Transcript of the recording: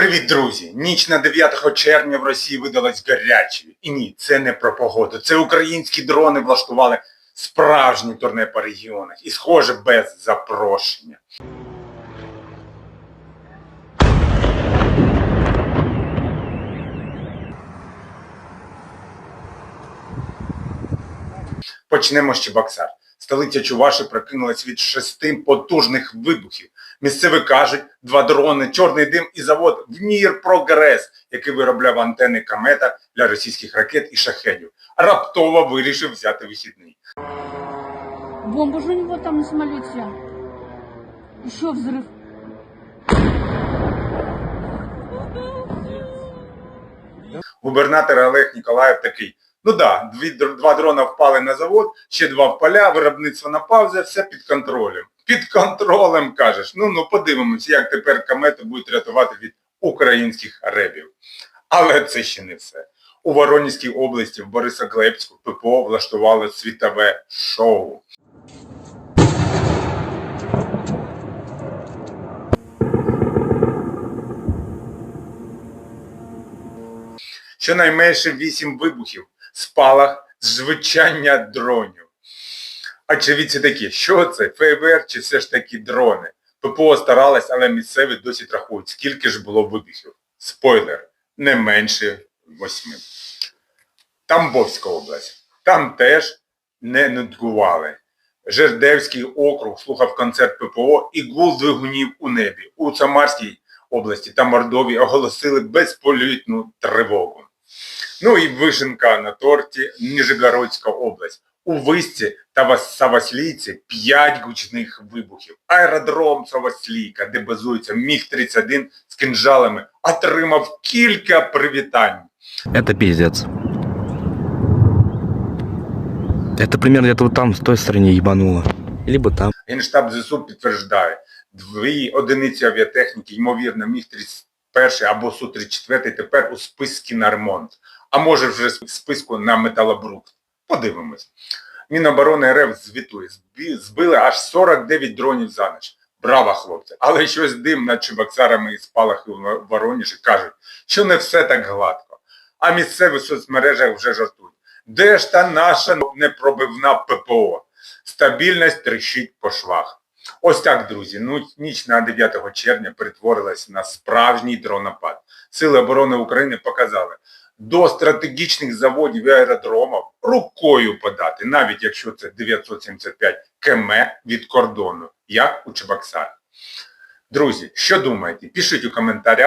Привіт, друзі! Ніч на 9 червня в Росії видалась гарячою. І ні, це не про погоду. Це українські дрони влаштували справжнє турне по регіонах. І, схоже, без запрошення. Почнемо з Чебоксар. Столиця Чуваші прокинулась від шести потужних вибухів. Місцеві кажуть, два дрони, чорний дим і завод «Внір Прогрес», який виробляв антени комета для російських ракет і шахедів, раптово вирішив взяти вихідний. Бомба же у него там на самолете. Еще взрыв. Губернатор Олег Ніколаєв такий. Ну да, дві, два дрона впали на завод, ще два в поля, виробництво на паузі, все під контролем. Під контролем кажеш. Ну ну подивимось, як тепер комети будуть рятувати від українських ребів. Але це ще не все. У Воронезькій області в Борисоглебську ППО влаштувало світове шоу. Щонайменше вісім вибухів, спалах, звичання дронів. А Очевидці такі, що це? ФБР чи все ж таки дрони? ППО старалась, але місцеві досі рахують, скільки ж було вибухів. Спойлер, не менше восьми. Тамбовська область. Там теж не нудкували. Жердевський округ слухав концерт ППО і гул двигунів у небі. У Самарській області та Мордові оголосили безполітну тривогу. Ну і вишенка на торті Ніжегородська область. У Висці та Вас- Саваслійці 5 гучних вибухів. Аеродром Саваслійка, де базується Міг-31 з кинжалами, отримав кілька привітань. Это пиздец. Это примерно где-то вот там, с той стороне ебануло. Либо там. Генштаб ЗСУ підтверждає, дві одиниці авіатехніки, ймовірно, Міг-31 або Су-34 тепер у списку на ремонт. А може вже в списку на металобрухт. Подивимось. Міноборони РФ звітує, збили аж 49 дронів за ніч. Браво, хлопці! Але щось дим над Чебоксарами і спалахи в Воронежі кажуть, що не все так гладко. А місцеві в соцмережах вже жартують. Де ж та наша непробивна ППО? Стабільність тріщить по швах. Ось так, друзі, ну, ніч на 9 червня перетворилась на справжній дронопад. Сили оборони України показали, до стратегічних заводів і аеродромів рукою подати, навіть якщо це 975 км від кордону, як у Чебоксарі. Друзі, що думаєте? Пишіть у коментарях.